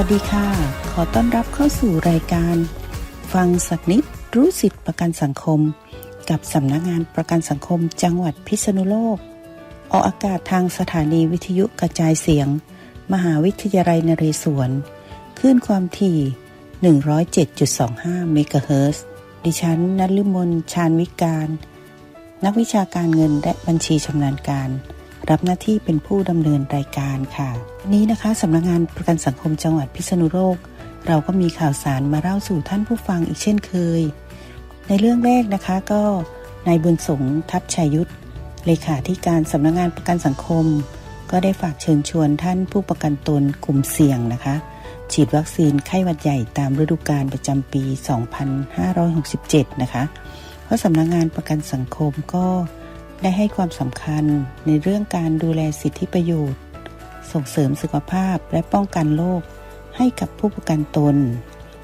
วัสดีค่ะ ขอต้อนรับเข้าสู่รายการ ฟังสักนิดรู้สิทธิประกันสังคม กับสำนักงานประกันสังคมจังหวัดพิษณุโลก ออกอากาศทางสถานีวิทยุกระจายเสียง มหาวิทยาลัยนเรศวรคลื่นความถี่ 107.25 เมกะเฮิรตซ์ดิฉันนัลลิมนชาญวิการ นักวิชาการเงินและบัญชีชำนาญการ รับหน้าที่เป็นผู้ดำเนินรายการค่ะ นี้นะคะสำนักงานประกันสังคมจังหวัดพิษณุโลก เราก็มีข่าวสารมาเล่าสู่ท่านผู้ฟังอีกเช่นเคย ในเรื่องแรกนะคะก็นายบุญสงทัพชัยยุทธเลขาธิการสำนักงานประกันสังคม ก็ได้ฝากเชิญชวนท่านผู้ประกันตนกลุ่มเสี่ยงนะคะ ฉีดวัคซีนไข้หวัดใหญ่ตามฤดูกาลประจำปี 2567 นะคะ เพราะสำนักงงานประกันสังคมก็ ได้ให้ความสำคัญในเรื่องการดูแลสิทธิประโยชน์ ส่งเสริมสุขภาพและป้องกันโรคให้กับผู้ประกันตน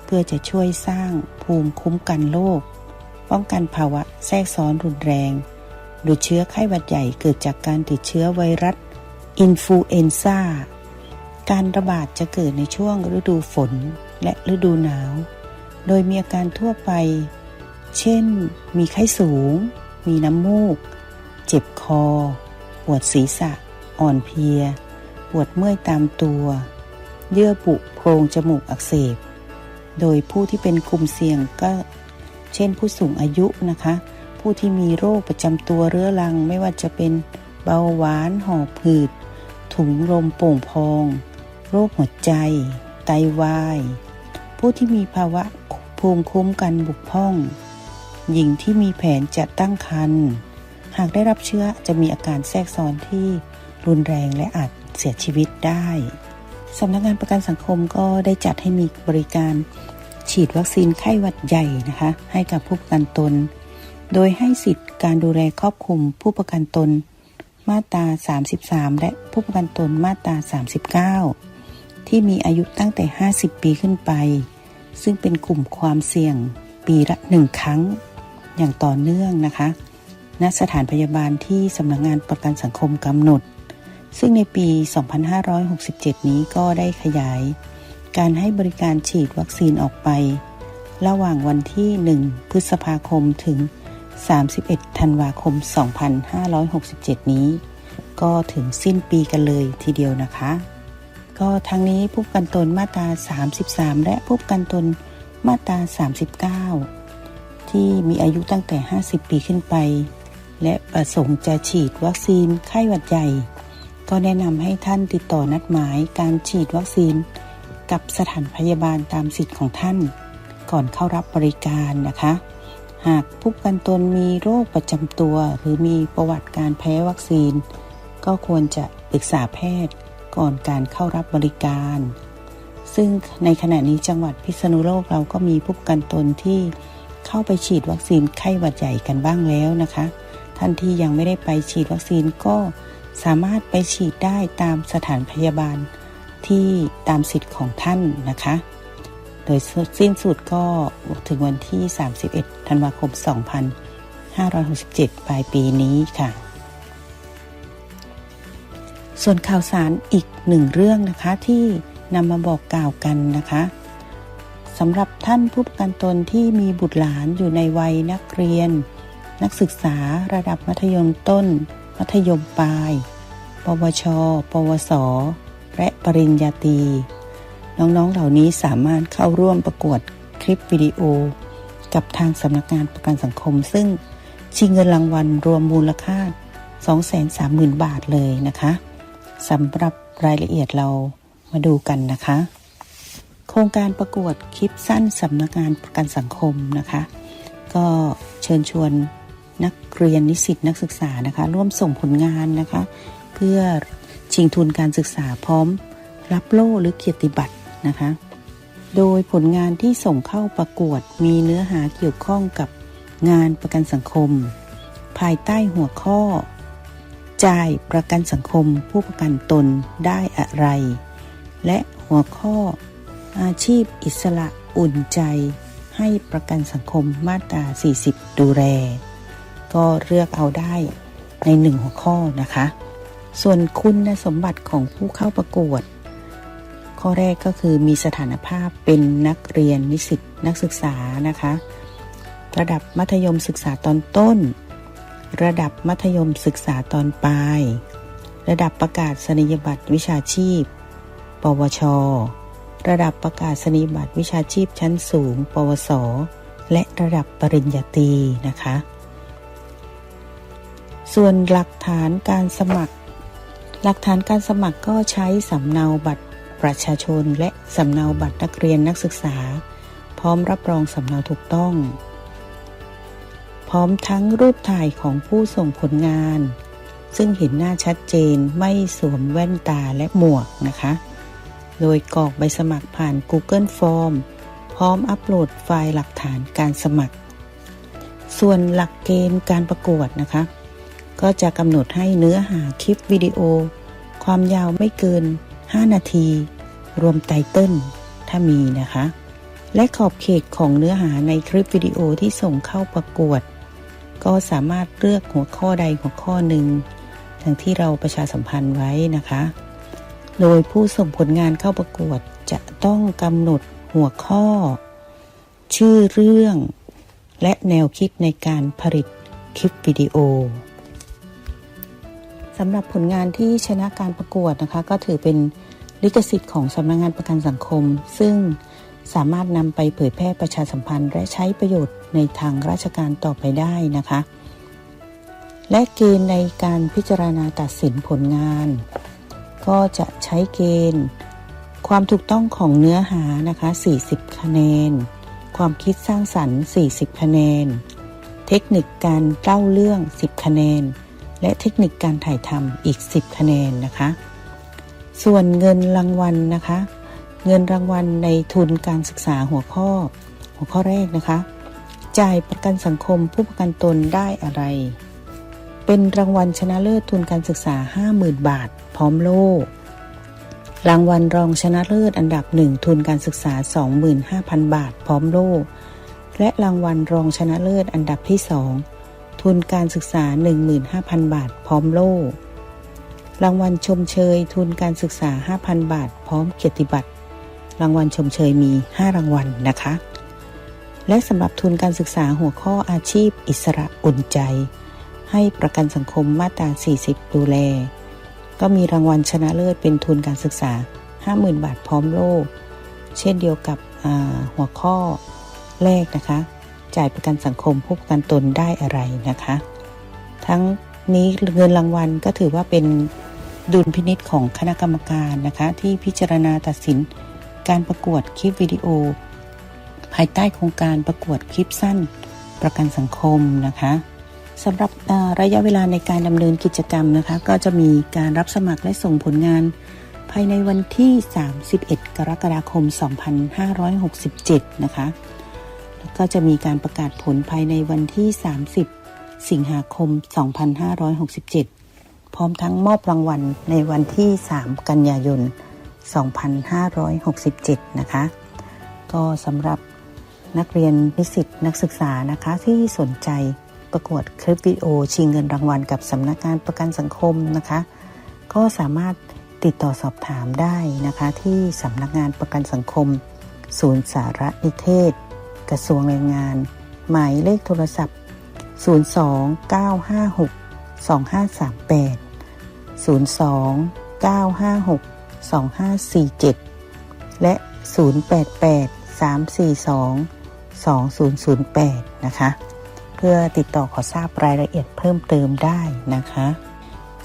เพื่อจะช่วยสร้างภูมิคุ้มกันโรคป้องกันภาวะแทรกซ้อนรุนแรงดูเชื้อไข้หวัดใหญ่เกิดจากการติดเชื้อไวรัสอินฟลูเอนซ่าการระบาดจะเกิดในช่วงฤดูฝนและฤดูหนาว โดยมีอาการทั่วไป เช่น มีไข้สูง มีน้ำมูก เจ็บคอ ปวดศีรษะ อ่อนเพลีย ปวดเมื่อยตามตัว เยื่อบุโพรงจมูกอักเสบ โดยผู้ที่เป็นกลุ่มเสี่ยงก็เช่นผู้สูงอายุนะคะ ผู้ที่มีโรคประจำตัวเรื้อรังไม่ว่าจะเป็นเบาหวานหอบหืด ถุงลมโป่งพอง โรคหัวใจ ไตวาย ผู้ที่มีภาวะภูมิคุ้มกันบุกพร่อง หญิงที่มีแผนจะตั้งครรภ์ หากได้รับเชื้อจะมีอาการแทรกซ้อนที่รุนแรงและอาจเสียชีวิตได้สำนักงานประกันสังคมก็ได้จัดให้มีบริการฉีดวัคซีนไข้หวัดใหญ่นะคะ ให้กับผู้ประกันตน โดยให้สิทธิ์การดูแลครอบคลุมผู้ประกันตนมาตรา 33 และผู้ประกันตนมาตรา 39 ที่มีอายุตั้งแต่ 50 ปีขึ้นไป ซึ่งเป็นกลุ่มความเสี่ยงปีละหนึ่งครั้งอย่างต่อเนื่องนะคะ ณสถานพยาบาลที่สำนักงงานประกันสังคมกำหนด ซึ่งในปี 2567 นี้ก็ได้ขยาย การให้บริการฉีดวัคซีนออกไป ระหว่างวันที่ 1 พฤษภาคมถึง 31 ธันวาคม 2567 นี้ ก็ถึงสิ้นปีกันเลยทีเดียวนะคะ ก็ทั้งนี้ผู้ประกันตนมาตรา 33 และผู้ประกันตนมาตรา 39 ที่มีอายุตั้งแต่ 50 ปีขึ้นไป และประสงค์จะฉีดวัคซีนไข้หวัดใหญ่ ก็แนะนำให้ท่านติดต่อนัดหมายการฉีดวัคซีน กับสถานพยาบาลตามสิทธิ์ของท่าน ก่อนเข้ารับบริการนะคะ หากผู้กันตนมีโรคประจำตัว หรือมีประวัติการแพ้วัคซีน ก็ควรจะปรึกษาแพทย์ก่อนการเข้ารับบริการ ซึ่งในขณะนี้จังหวัดพิษณุโลกเราก็มีผู้กันตนที่เข้าไปฉีดวัคซีนไข้หวัดใหญ่กันบ้างแล้วนะคะ ท่านที่ยังไม่ได้ไปฉีดวัคซีนก็สามารถไปฉีดได้ตามสถานพยาบาลที่ตามสิทธิ์ของท่านนะคะ โดยสิ้นสุดก็ถึงวันที่ 31 ธันวาคม 2567 ปลายปีนี้ค่ะ ส่วนข่าวสารอีกหนึ่งเรื่องนะคะที่นำมาบอกกล่าวกันนะคะสำหรับท่านผู้ประกันตนที่มีบุตรหลานอยู่ในวัยนักเรียน นักศึกษาระดับมัธยมต้น มัธยมปลาย ปวช ปวส และปริญญาตรี น้องๆ เหล่านี้สามารถเข้าร่วมประกวดคลิปวิดีโอ กับทางสำนักงานประกันสังคม ซึ่งชิงเงินรางวัลรวมมูลค่า 230,000 บาทเลยนะคะสำหรับรายละเอียดเรามาดูกันนะคะ โครงการประกวดคลิปสั้นสำนักงานประกันสังคมนะคะ ก็เชิญชวน นักเรียนนิสิตนักศึกษานะคะ ร่วมส่งผลงานนะคะ เพื่อชิงทุนการศึกษาพร้อมรับโล่หรือเกียรติบัตรนะคะ โดยผลงานที่ส่งเข้าประกวดมีเนื้อหาเกี่ยวข้องกับงานประกันสังคม ภายใต้หัวข้อ จ่ายประกันสังคมผู้ประกันตนได้อะไร และหัวข้อ อาชีพอิสระอุ่นใจ ให้ประกันสังคมมาตรา 40 ดูแล ก็เลือกเอาได้ในหนึ่งหัวข้อนะคะ ส่วนคุณสมบัติของผู้เข้าประกวด ข้อแรกก็คือมีสถานภาพเป็นนักเรียนนิสิตนักศึกษานะคะ ระดับมัธยมศึกษาตอนต้น ระดับมัธยมศึกษาตอนปลาย ระดับประกาศนียบัตรวิชาชีพ ปวช ระดับประกาศนียบัตรวิชาชีพชั้นสูง ปวส และระดับปริญญาตรีนะคะ ส่วนหลักฐานการสมัคร หลักฐานการสมัครก็ใช้สำเนาบัตรประชาชน และสำเนาบัตรนักเรียนนักศึกษา พร้อมรับรองสำเนาถูกต้อง พร้อมทั้งรูปถ่ายของผู้ส่งผลงาน ซึ่งเห็นหน้าชัดเจนไม่สวมแว่นตาและหมวกนะคะ โดยกรอกใบสมัครผ่าน Google Form พร้อมอัปโหลดไฟล์หลักฐานการสมัคร ส่วนหลักเกณฑ์การประกวดนะคะ ก็จะกำหนดให้เนื้อหาคลิปวิดีโอ ความยาวไม่เกิน 5 นาที รวมไตเติ้ลถ้ามีนะคะ และขอบเขตของเนื้อหาในคลิปวิดีโอที่ส่งเข้าประกวด ก็สามารถเลือกหัวข้อใดหัวข้อหนึ่งทั้งที่เราประชาสัมพันธ์ไว้นะคะ โดยผู้ส่งผลงานเข้าประกวดจะต้องกำหนดหัวข้อ ชื่อเรื่อง และแนวคิดในการผลิตคลิปวิดีโอำหรับผลงานที่ชนะการประกวดนะคะ ก็ถือเป็นลิขสิทธิ์ของสำนักงงานประกันสังคม ซึ่งสามารถนำไปเผยแพร่ประชาสัมพันธ์ และใช้ประโยชน์ในทางราชการต่อไปได้นะคะ และเกณฑ์ในการพิจารณาตัดสินผลงาน ก็จะใช้เกณฑ์ ความถูกต้องของเนื้อหานะคะ 40 คะแนน ความคิดสร้างสรรค์ 40 คะแนน เทคนิคการเล่าเรื่อง 10 คะแนน และเทคนิคการถ่ายทำอีก 10 คะแนนนะคะ ส่วนเงินรางวัลนะคะ เงินรางวัลในทุนการศึกษาหัวข้อ หัวข้อแรกนะคะ จ่ายประกันสังคมผู้ประกันตนได้อะไร เป็นรางวัลชนะเลิศทุนการศึกษา 50,000 บาท พร้อมโล่รางวัลรองชนะเลิศอันดับหนึ่งทุนการศึกษา 25,000 บาท พร้อมโล่และรางวัลรองชนะเลิศอันดับที่สอง ทุนการศึกษา 15,000 บาท พร้อมโล่ รางวัลชมเชย ทุนการศึกษา 5,000 บาท พร้อมเกียรติบัตร รางวัลชมเชยมี 5 รางวัลนะคะ และสำหรับทุนการศึกษาหัวข้ออาชีพ อิสระอุ่นใจ ให้ประกันสังคมมาตรา 40 ดูแล ก็มีรางวัลชนะเลิศเป็นทุนการศึกษา 50,000 บาท พร้อมโล่ เช่นเดียวกับหัวข้อแรกนะคะ จ่ายประกันสังคมผู้ประกันตนได้อะไรนะคะ ทั้งนี้เงินรางวัลก็ถือว่าเป็นดุลพินิษของคณะกรรมการนะคะ ที่พิจารณาตัดสินการประกวดคลิปวิดีโอ ภายใต้โครงการประกวดคลิปสั้นประกันสังคมนะคะสำหรับระยะเวลาในการดำเนินกิจกรรมนะคะ ก็จะมีการรับสมัครและส่งผลงาน ภายในวันที่ 31 กรกฎาคม 2567 นะคะ ก็จะมีการประกาศผลภายในวันที่ 30 สิงหาคม 2567 พร้อมทั้งมอบรางวัลในวันที่ 3 กันยายน 2567 นะคะ ก็สำหรับนักเรียนนิสิตนักศึกษานะคะที่สนใจประกวดคลิปวิดีโอชิงเงินรางวัลกับสำนักงานประกันสังคมนะคะ ก็สามารถติดต่อสอบถามได้นะคะ ที่สำนักงานประกันสังคม ศูนย์สารนิเทศ กระทรวงแรงงาน หมายเลขโทรศัพท์ 029562538 029562547 และ 0883422008 นะคะ เพื่อติดต่อขอทราบรายละเอียดเพิ่มเติมได้นะคะ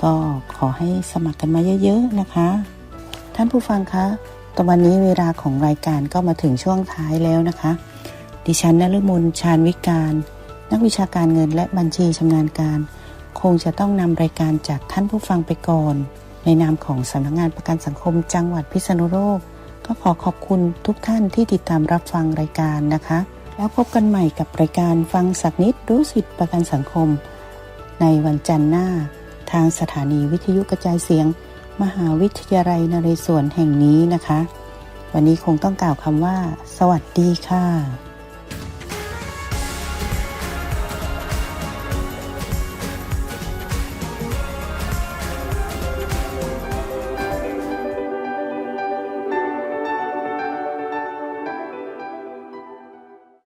ก็ขอให้สมัครกันมาเยอะๆนะคะ ท่านผู้ฟังคะตอนวันนี้เวลาของรายการก็มาถึงช่วงท้ายแล้วนะคะ ดิฉันนฤมลชาญวิการ นักวิชาการเงินและบัญชีชำนาญการ คงจะต้องนำรายการจากท่านผู้ฟังไปก่อน ในนามของสำนักงานประกันสังคมจังหวัดพิษณุโลก ก็ขอขอบคุณทุกท่านที่ติดตามรับฟังรายการนะคะ แล้วพบกันใหม่กับรายการฟังสักนิดรู้สิทธิประกันสังคม ในวันจันทร์หน้า ทางสถานีวิทยุกระจายเสียง มหาวิทยาลัยนเรศวรแห่งนี้นะคะ วันนี้คงต้องกล่าวคำว่า สวัสดีค่ะ